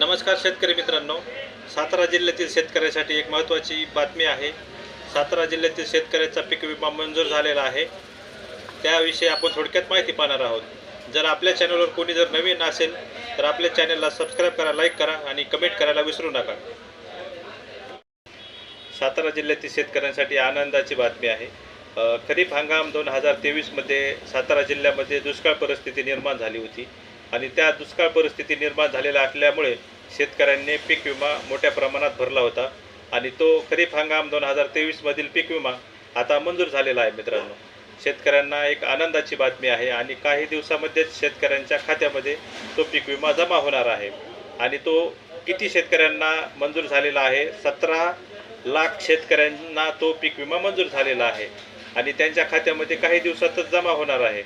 नमस्कार शेतकरी मित्रांनो. सातारा जिल्ह्यातील शेतकऱ्यासाठी एक महत्त्वाची बातमी आहे. सातारा जिल्ह्यातील शेतकऱ्याचा पीक विमा मंजूर झालेला आहे. त्याविषयी आपण थोडक्यात माहिती पाहणार आहोत. जर आपल्या चॅनलवर कोणी जर नवीन असेल तर आपल्या चॅनलला सबस्क्राईब करा लाईक करा आणि कमेंट करायला विसरू नका. सातारा जिल्ह्यातील शेतकऱ्यांसाठी आनंदाची बातमी आहे. खरीप हंगाम दोन हजार तेवीसमध्ये सातारा जिल्ह्यामध्ये दुष्काळ परिस्थिती निर्माण झाली होती. आणि त्या दुष्काळ परिस्थिती निर्माण झालेल्या असल्यामुळे शेतकऱ्यांनी पीक विमा मोठ्या प्रमाणात भरला होता. आणि तो खरीप हंगाम दोन हजार तेवीसमधील पीक विमा आता मंजूर झालेला आहे मित्रांनो. शेतकऱ्यांना एक आनंदाची बातमी आहे आणि काही दिवसामध्येच शेतकऱ्यांच्या खात्यामध्ये तो पीक विमा जमा होणार आहे. आणि तो किती शेतकऱ्यांना मंजूर झालेला आहे? सतरा लाख शेतकऱ्यांना तो पीक विमा मंजूर झालेला आहे. आणि त्यांच्या खात्यामध्ये काही दिवसातच जमा होणार आहे.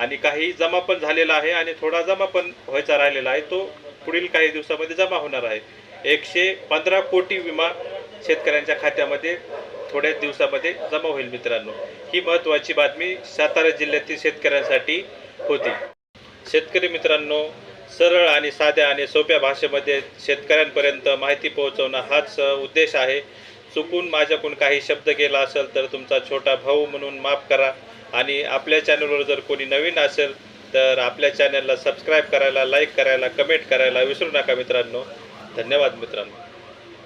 आणि काही जमा पण झालेला आहे आणि थोडा जमा पण व्हायचा राहिलेला आहे. तो पुढील काही दिवसामध्ये जमा होणार आहे. एकशे पंधरा कोटी विमा शेतकऱ्यांच्या खात्यामध्ये थोड्या दिवसामध्ये जमा होईल मित्रांनो. ही महत्त्वाची बातमी सातारा जिल्ह्यातील शेतकऱ्यांसाठी होती. शेतकरी मित्रांनो सरळ आणि साध्या आणि सोप्या भाषेमध्ये शेतकऱ्यांपर्यंत माहिती पोहोचवणं हाच उद्देश आहे. चुकून माझ्याकडून काही शब्द गेला असेल तर तुमचा छोटा भाऊ म्हणून माफ करा. आणि आपल्या चॅनलवर जर कोणी नवीन असेल तर आपल्या चॅनलला सबस्क्राईब करायला लाईक करायला कमेंट करायला विसरू नका मित्रांनो. धन्यवाद मित्रांनो.